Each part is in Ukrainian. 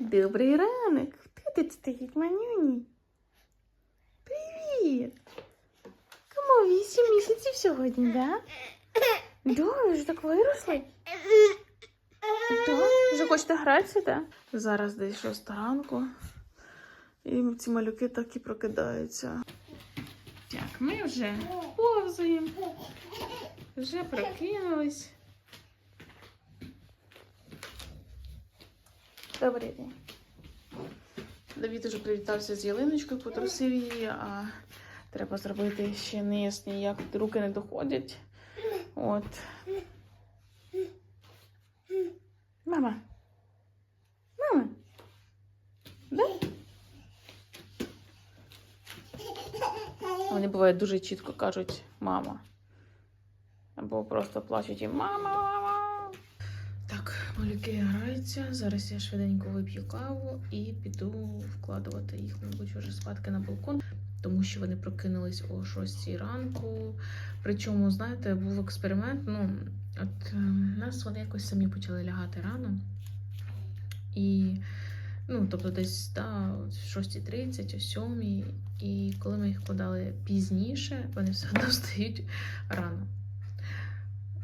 Добрий ранок. Хто тут стоїть, манюні? Привіт. Кому вісім місяців сьогодні, да? Да, вже так виросли? Вже хочете гратися, да? Зараз десь шоста ранку. І ці малюки так і прокидаються. Так, ми вже повзаємо. Вже прокинулись. Добрий день. Давід уже привітався з ялиночкою, потрусив її, а треба зробити ще низ, ніяк руки не доходять. От. Мама. Мама. Да? Вони бувають дуже чітко кажуть мама. Або просто плачуть і мама. Малюки граються. Зараз я швиденько вип'ю каву і піду вкладувати їх, мабуть, вже спадки на балкон, тому що вони прокинулись о 6 ранку. Причому, знаєте, був експеримент. Ну, от е, нас вони якось самі почали лягати рано. І, ну, тобто, десь да, о 6.30, о 7. І коли ми їх вкладали пізніше, вони все одно встають рано.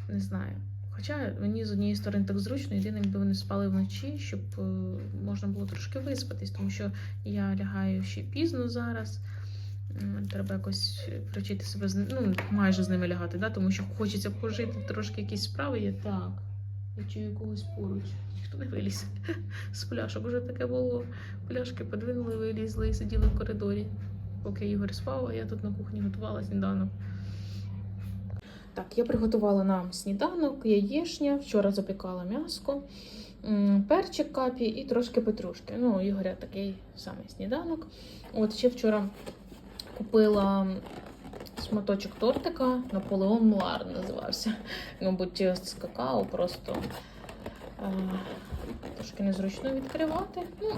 Не знаю. Хоча мені з однієї сторони так зручно, єдине, якби вони спали вночі, щоб е, можна було трошки виспатись, тому що я лягаю ще пізно зараз. Треба якось привчити себе з ну, майже з ними лягати, да? тому що хочеться пожити трошки якісь справи є. Так. Я чую когось поруч. Ніхто не виліз з пляшок. Вже таке було. Пляшки подвинули, вилізли і сиділи в коридорі. Поки Ігор спав, а я тут на кухні готувала сніданок. Так, я приготувала нам сніданок, яєшня, вчора запікала м'яско, перчик капі і трошки петрушки. Ну, Ігоря такий самий сніданок. От ще вчора купила шматочок тортика, Наполеон Муар називався. Мабуть, з какао просто е, трошки незручно відкривати. Ну,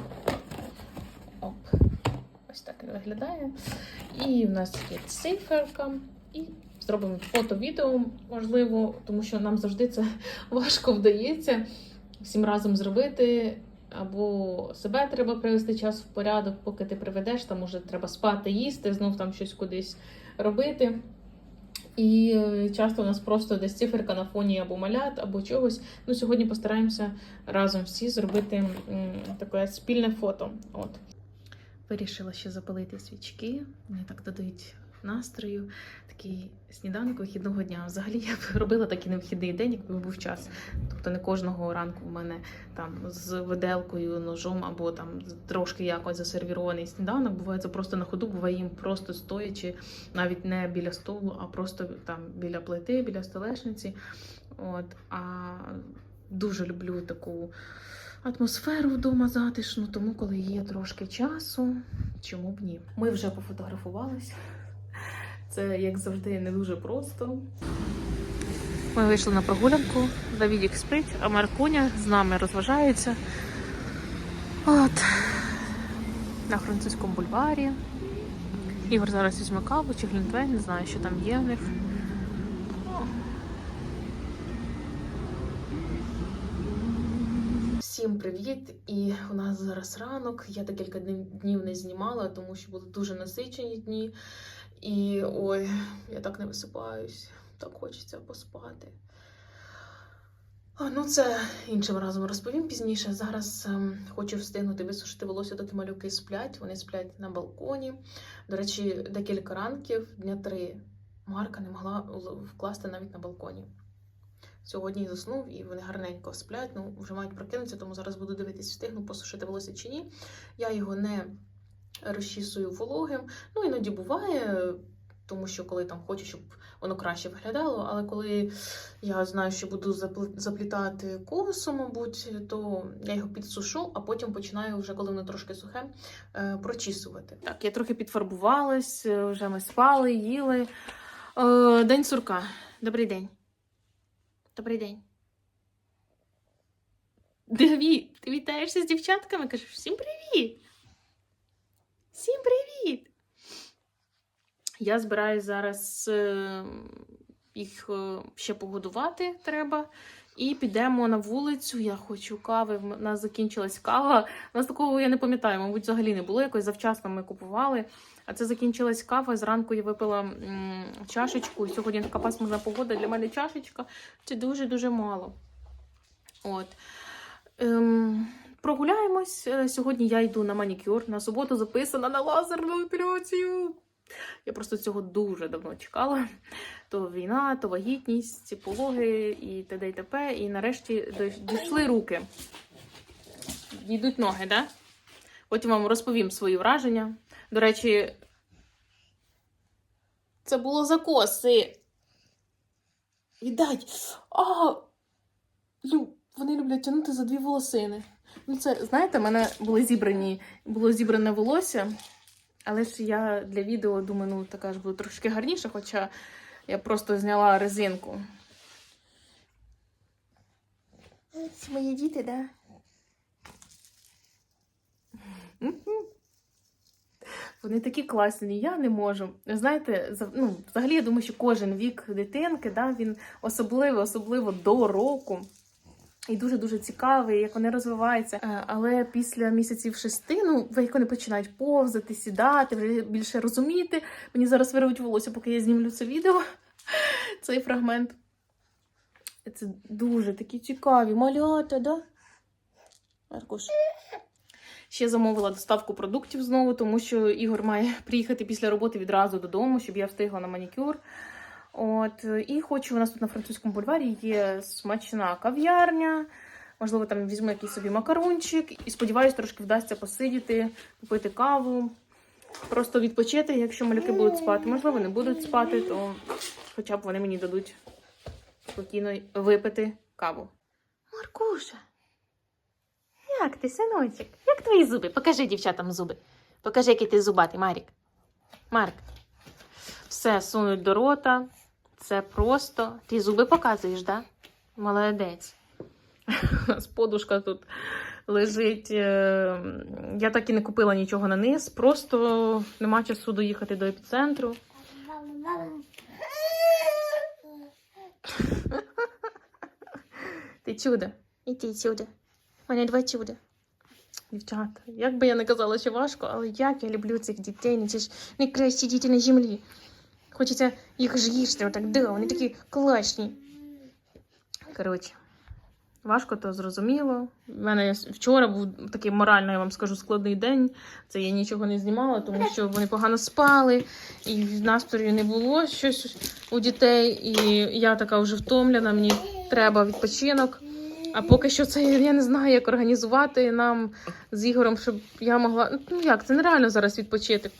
оп. Ось так він виглядає. І в нас є циферка. І зробимо фото-відео, можливо, тому що нам завжди це важко вдається всім разом зробити. Або себе треба привести час в порядок, поки ти приведеш, там уже треба спати, їсти, знов там щось кудись робити. І е, часто у нас просто десь циферка на фоні або малят, або чогось. Ну, сьогодні постараємося разом всі зробити таке спільне фото. От. Вирішила ще запалити свічки. Вони так додають настрою. Такий сніданок вихідного дня. Взагалі я б робила такий невихідний день, якби був час. Тобто не кожного ранку в мене там з виделкою, ножом або там трошки якось засервірований сніданок. Буває це просто на ходу, буває їм просто стоячи, навіть не біля столу, а просто там біля плити, біля столешниці. От, а дуже люблю таку атмосферу вдома затишну, тому коли є трошки часу, чому б ні? Ми вже пофотографувались. Це, як завжди, не дуже просто. Ми вийшли на прогулянку. Давідік спить, а Маркуня з нами розважається. От. На французькому бульварі. Ігор зараз візьме каву чи глінтвейн, не знаю, що там є в них. Всім привіт! І у нас зараз ранок. Я декілька днів- днів не знімала, тому що були дуже насичені дні. І ой, я так не висипаюсь, так хочеться поспати. Ну, це іншим разом розповім пізніше. Зараз ем, хочу встигнути висушити волосся, доки малюки сплять. Вони сплять на балконі. До речі, декілька ранків, дня три, Марка не могла вкласти навіть на балконі. Сьогодні заснув і вони гарненько сплять. Ну, вже мають прокинутися, тому зараз буду дивитись, встигну посушити волосся чи ні. Я його не розчісую вологим. Ну, іноді буває, тому що коли там хочу, щоб воно краще виглядало. Але коли я знаю, що буду заплітати косу, мабуть, то я його підсушу, а потім починаю, вже коли воно трошки сухе, е, прочісувати. Так, я трохи підфарбувалась, е, вже ми спали, їли. Е, День сурка. Добрий день. Добрий день. Давід, ти вітаєшся з дівчатками? Кажеш, всім привіт! Всім привіт! Я збираюсь зараз е, їх е, ще погодувати треба. І підемо на вулицю. Я хочу кави. В нас закінчилась кава. У нас такого я не пам'ятаю, мабуть, взагалі не було. Якось завчасно ми купували. А це закінчилась кава. Зранку я випила м, чашечку. Сьогодні така пасмурна погода. Для мене чашечка це дуже-дуже мало. От. Ем, прогуляємось. Е, Сьогодні я йду на манікюр. На суботу записана на лазерну епіляцію. Я просто цього дуже давно чекала. То війна, то вагітність, пологи і т.д. і т.п. І нарешті дійшли руки. Йдуть ноги, да? Потім вам розповім свої враження. До речі, це було закоси. Віддай. А, Лю, вони люблять тягнути за дві волосини. Ну, це, знаєте, в мене були зібрані, було зібране волосся, але ж я для відео думаю, ну така ж буде трошки гарніше, хоча я просто зняла резинку. Це мої діти, да? Вони такі класні, я не можу. Знаєте, ну, взагалі я думаю, що кожен вік дитинки, да, він особливо, особливо до року. І дуже-дуже цікавий, як вони розвиваються. Е, Але після місяців шести, ну, як вони починають повзати, сідати, вже більше розуміти. Мені зараз вирвуть волосся, поки я знімлю це відео, цей фрагмент. Це дуже такі цікаві. Малята, да? Маркуш. Ще замовила доставку продуктів знову, тому що Ігор має приїхати після роботи відразу додому, щоб я встигла на манікюр. От, і хочу, у нас тут на французькому бульварі є смачна кав'ярня. Можливо, там візьму якийсь собі макарончик і сподіваюся, трошки вдасться посидіти, купити каву, просто відпочити, якщо малюки будуть спати. Можливо, не будуть спати, то хоча б вони мені дадуть спокійно випити каву. Маркуша, як ти, синочок? Як твої зуби? Покажи дівчатам зуби. Покажи, який ти зубатий, Марік. Марк. Все сунуть до рота. Це просто. Ти зуби показуєш, да? Молодець. У нас подушка тут лежить. е, Я так і не купила нічого на низ. Просто нема часу доїхати до епіцентру. Ти чудо. Іди чудо. У мене два чуда. Дівчата, як би я не казала, що важко, але як я люблю цих дітей, ну найкращі діти на землі. Хочеться їх ж їсти, отак, да, вони такі класні. Коротше, важко то зрозуміло. У мене вчора був такий морально, я вам скажу, складний день. Це я нічого не знімала, тому що вони погано спали, і настрою не було щось у дітей. І я така вже втомлена, мені треба відпочинок. А поки що це я не знаю, як організувати нам з Ігорем, щоб я могла. Ну як, це нереально зараз відпочити.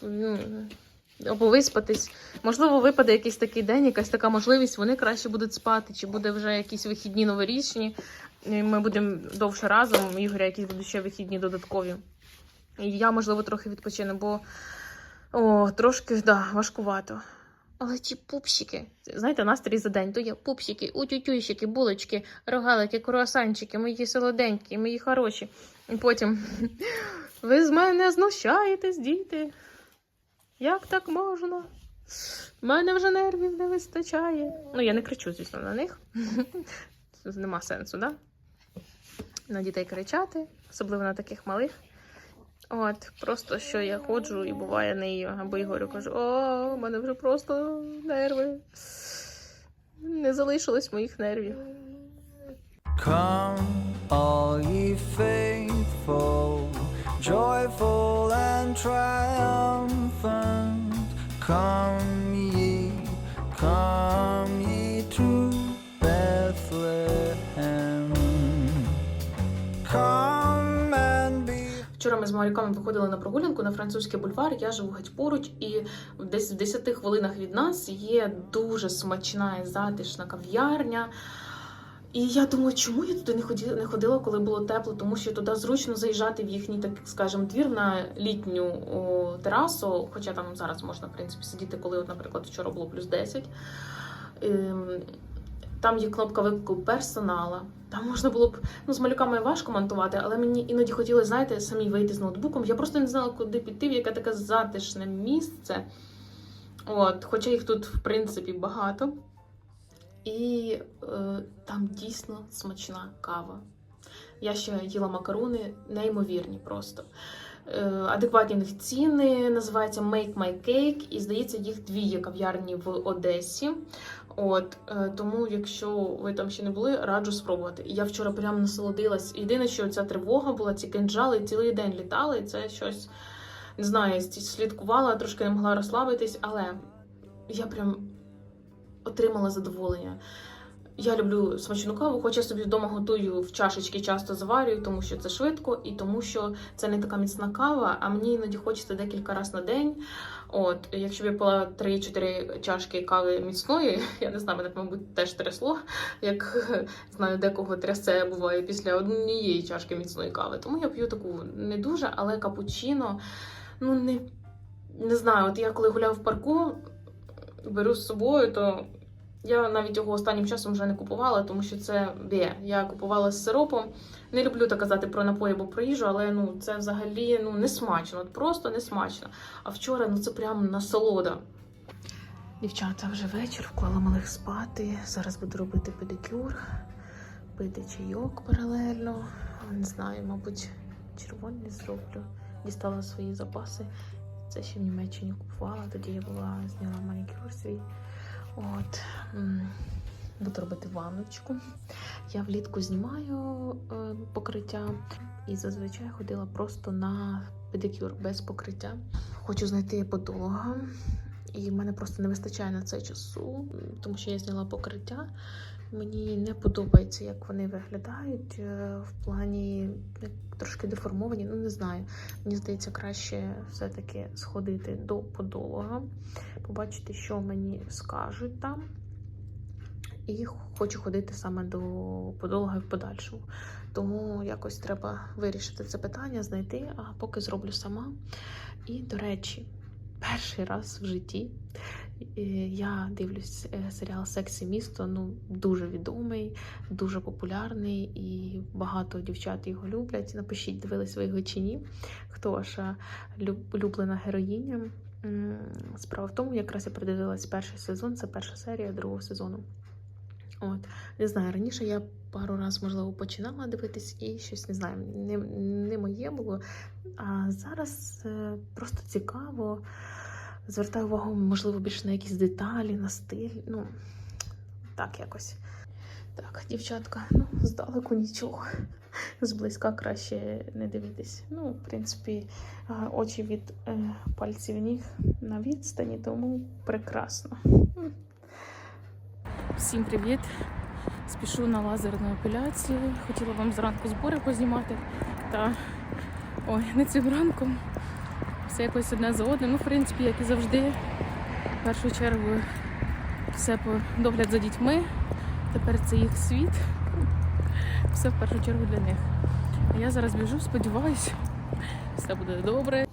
Або виспатись. Можливо, випаде якийсь такий день, якась така можливість, вони краще будуть спати, чи буде вже якісь вихідні новорічні. і Ми будемо довше разом, Ігоря якісь будуть ще вихідні додаткові. І я, можливо, трохи відпочину, бо о, трошки да, важкувато. Але ті пупсики, знаєте, настрій за день, то є пупсики, утютюйщики, булочки, рогалики, круасанчики, мої солоденькі, мої хороші. І потім ви з мене знущаєтесь, діти. Як так можна? У мене вже нервів не вистачає. Ну, я не кричу, звісно, на них. Нема сенсу, да? На дітей кричати, особливо на таких малих. От, просто що я ходжу і буває нею, або Ігорю кажу, о, у мене вже просто нерви. Не залишилось моїх нервів. Come, all ye faithful, joyful and triumphant. Be. Вчора ми з малюками виходили на прогулянку на французький бульвар. Я живу геть поруч, і десь в 10 хвилинах від нас є дуже смачна і затишна кав'ярня. І я думаю, чому я туди не ходила, не ходила, коли було тепло, тому що туди зручно заїжджати в їхній, так скажемо, двір на літню о, терасу. Хоча там зараз можна, в принципі, сидіти, коли, от, наприклад, вчора було плюс 10. Ем, Там є кнопка виклику персонала. Там можна було б ну з малюками важко монтувати, але мені іноді хотілося, знаєте, самі вийти з ноутбуком. Я просто не знала, куди піти, в яке таке затишне місце. От, хоча їх тут, в принципі, багато. І е, там дійсно смачна кава. Я ще їла макарони, неймовірні просто. Е, адекватні в них ціни, називається Make My Cake, і здається, їх дві є кав'ярні в Одесі. От е, тому, якщо ви там ще не були, раджу спробувати. Я вчора прям насолодилась. Єдине, що ця тривога була, ці кинджали цілий день літали. Це щось не знаю, слідкувала, трошки не могла розслабитись, але я прям отримала задоволення. Я люблю смачну каву, хоча собі вдома готую в чашечки, часто заварюю, тому що це швидко і тому, що це не така міцна кава, а мені іноді хочеться декілька разів на день. От, якщо б я пила 3-4 чашки кави міцної, я не знаю, мене, мабуть, теж трясло, як знаю, декого трясе буває після однієї чашки міцної кави. Тому я п'ю таку не дуже, але капучино, ну не, не знаю, от я коли гуляю в парку, беру з собою, то я навіть його останнім часом вже не купувала, тому що це бє. Я купувала з сиропом. Не люблю так казати про напої або про їжу, але ну це взагалі ну не смачно, от просто не смачно. А вчора ну це прям насолода. Дівчата, вже вечір, вклала малих спати. Зараз буду робити педикюр, пити чайок паралельно. Не знаю, мабуть, червоний зроблю. Дістала свої запаси. Це ще в Німеччині купувала. Тоді я була зняла манікюр свій. От буду робити ванночку. Я влітку знімаю е, покриття і зазвичай ходила просто на педикюр без покриття. Хочу знайти подолога, і в мене просто не вистачає на це часу, тому що я зняла покриття. Мені не подобається, як вони виглядають е, в плані трошки деформовані. Ну не знаю. Мені здається, краще все-таки сходити до подолога, побачити, що мені скажуть там. І хочу ходити саме до подолога в подальшому. Тому якось треба вирішити це питання, знайти, а поки зроблю сама. І, до речі, перший раз в житті е, я дивлюсь е, серіал Сексі місто. Ну, дуже відомий, дуже популярний, і багато дівчат його люблять. Напишіть, дивились ви його чи ні. Хто ваша улюблена героїня? Справа в тому, якраз я придивилась перший сезон, це перша серія другого сезону. От, не знаю, раніше я пару разів, можливо, починала дивитись і щось не знаю, не, не моє було. А зараз е, просто цікаво. Звертаю увагу, можливо, більше на якісь деталі, на стиль. Ну, так якось. Так, дівчатка, ну, здалеку нічого. Зблизька краще не дивитись. Ну, в принципі, очі від е, пальців ніг на відстані, тому прекрасно. Всім привіт! Спішу на лазерну епіляцію. Хотіла вам зранку збори познімати. Та ой, не цим ранком. Все якось одне за одним. Ну, в принципі, як і завжди, в першу чергу все по догляд за дітьми. Тепер це їх світ. Все в першу чергу для них. А я зараз біжу, сподіваюся, все буде добре.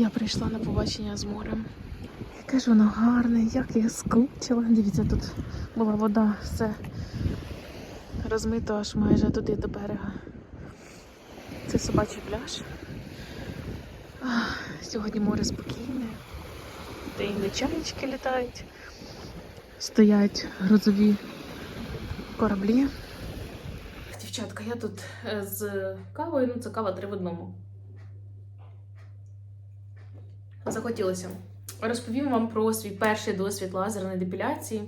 Я прийшла на побачення з морем. Яке ж воно гарне, як я скучила. Дивіться, тут була вода, все розмито аж майже туди до берега. Це собачий пляж. Ах, Сьогодні море спокійне. Та й чайнички літають. Стоять грозові кораблі. Дівчатка, я тут е, з кавою, ну це кава три в одному. Захотілося. Розповім вам про свій перший досвід лазерної депіляції.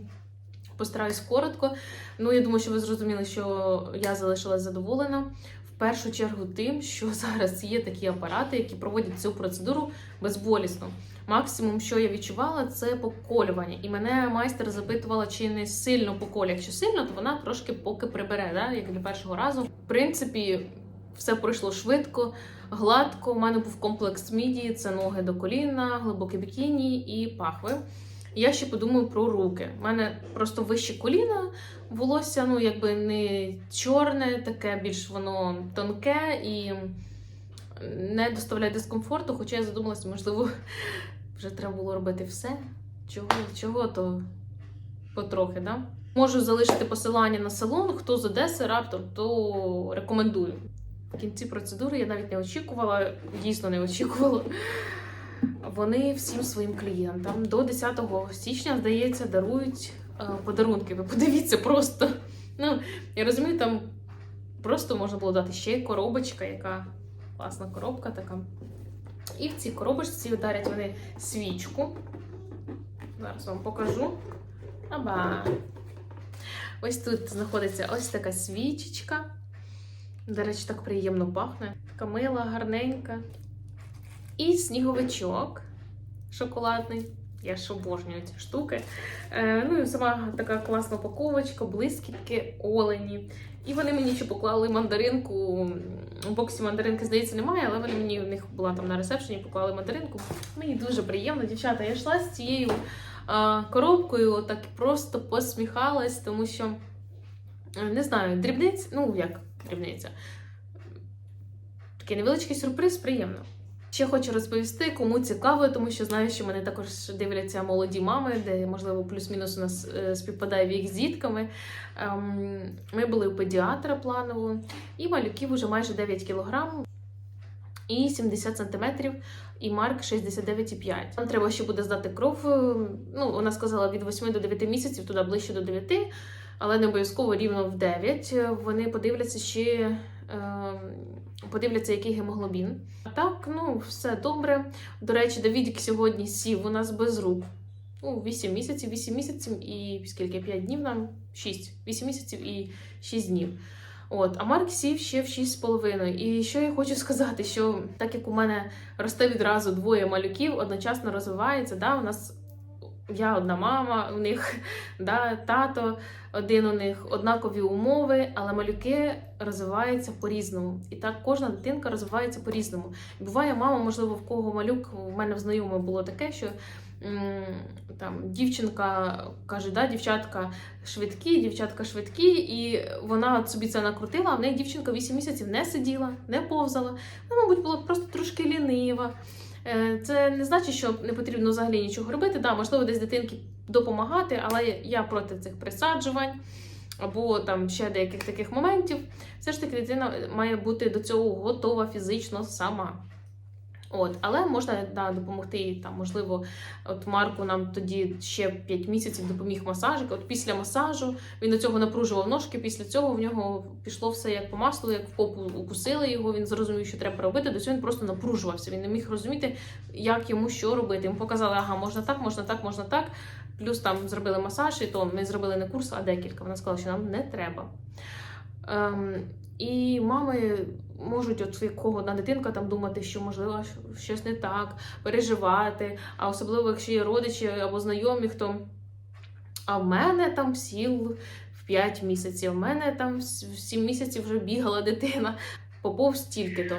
Постараюсь коротко. Ну, я думаю, що ви зрозуміли, що я залишилась задоволена. В першу чергу тим, що зараз є такі апарати, які проводять цю процедуру безболісно. Максимум, що я відчувала, це поколювання. І мене майстер запитувала, чи не сильно поколює. Якщо сильно, то вона трошки поки прибере, да? як для першого разу. В принципі, все пройшло швидко, гладко. У мене був комплекс міді, це ноги до коліна, глибоке бікіні і пахви. Я ще подумаю про руки. У мене просто вище коліна, волосся, ну якби не чорне, таке більш воно тонке і не доставляє дискомфорту. Хоча я задумалася, можливо, вже треба було робити все. Чого, чого то потрохи, да? Можу залишити посилання на салон. Хто з Одеси раптом, то рекомендую. В кінці процедури я навіть не очікувала, дійсно не очікувала. Вони всім своїм клієнтам до 10 січня, здається, дарують е, подарунки. Ви подивіться просто. Ну, я розумію, там просто можна було дати ще коробочка, яка класна коробка така. І в цій коробочці дарять вони свічку. Зараз вам покажу. Аба. Ось тут знаходиться ось така свічечка. До речі, так приємно пахне. Така мила, гарненька. І сніговичок шоколадний. Я ж обожнюю ці штуки. Е, ну і сама така класна упаковочка, блискітки, олені. І вони мені ще поклали мандаринку. У боксі мандаринки, здається, немає, але вони мені в них була там на ресепшені, поклали мандаринку. Мені дуже приємно, дівчата. Я йшла з цією а, коробкою, так просто посміхалась, тому що е, не знаю, дрібниць, ну як дрібниця. Такий невеличкий сюрприз, приємно. Ще хочу розповісти, кому цікаво, тому що знаю, що мене також дивляться молоді мами, де, можливо, плюс-мінус у нас е, співпадає вік з дітками. Ем, Ми були у педіатра планово, і малюків уже майже 9 кілограм і 70 сантиметрів, і Марк 69,5. Нам треба ще буде здати кров. е, Ну, вона сказала від 8 до 9 місяців, туди ближче до 9, але не обов'язково рівно в 9. Вони подивляться ще. ем, Подивляться, який гемоглобін. А так, ну, все добре. До речі, Давідік сьогодні сів у нас без рук. Ну, 8 місяців, 8 місяців і скільки? 5 днів нам? 6. 8 місяців і 6 днів. От, а Марк сів ще в 6,5. І що я хочу сказати, що так як у мене росте відразу двоє малюків, одночасно розвивається, да, у нас я одна мама, у них да, тато, один у них однакові умови, але малюки розвиваються по-різному. І так кожна дитинка розвивається по-різному. Буває, мама, можливо, в кого малюк, у мене в знайомого було таке, що там дівчинка каже, да, дівчатка швидкі, дівчатка швидкі, і вона от собі це накрутила, а в неї дівчинка 8 місяців не сиділа, не повзала. Ну, мабуть, була просто трошки лінива. Е, Це не значить, що не потрібно взагалі нічого робити. Да, можливо, десь дитинки допомагати, але я проти цих присаджувань або там ще деяких таких моментів. Все ж таки, дитина має бути до цього готова фізично сама. От, але можна да, допомогти там, можливо, от Марку нам тоді ще 5 місяців допоміг масажик. От після масажу він до цього напружував ножки. Після цього в нього пішло все як по маслу, як в попу укусили його. Він зрозумів, що треба робити. До цього він просто напружувався. Він не міг розуміти, як йому що робити. Йому показали, ага, можна так, можна так, можна так. Плюс там зробили масаж, і то ми зробили не курс, а декілька. Вона сказала, що нам не треба. Ем, і мами можуть, от як кого одна дитинка там думати, що можливо щось не так, переживати, а особливо, якщо є родичі або знайомі, хто. А в мене там сіл в 5 місяців, в мене там в 7 місяців вже бігала дитина. Поповз тільки то.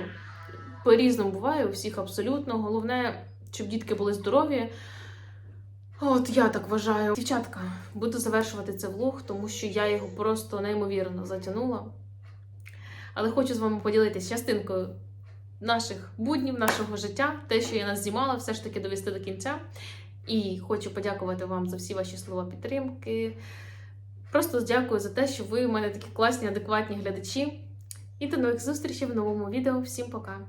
По-різному буває у всіх абсолютно. Головне, щоб дітки були здорові. От я так вважаю. Дівчатка, буду завершувати цей влог, тому що я його просто неймовірно затягнула. Але хочу з вами поділитися частинкою наших буднів, нашого життя, те, що я нас знімала, все ж таки довести до кінця. І хочу подякувати вам за всі ваші слова підтримки. Просто дякую за те, що ви у мене такі класні, адекватні глядачі. І до нових зустрічей в новому відео. Всім пока!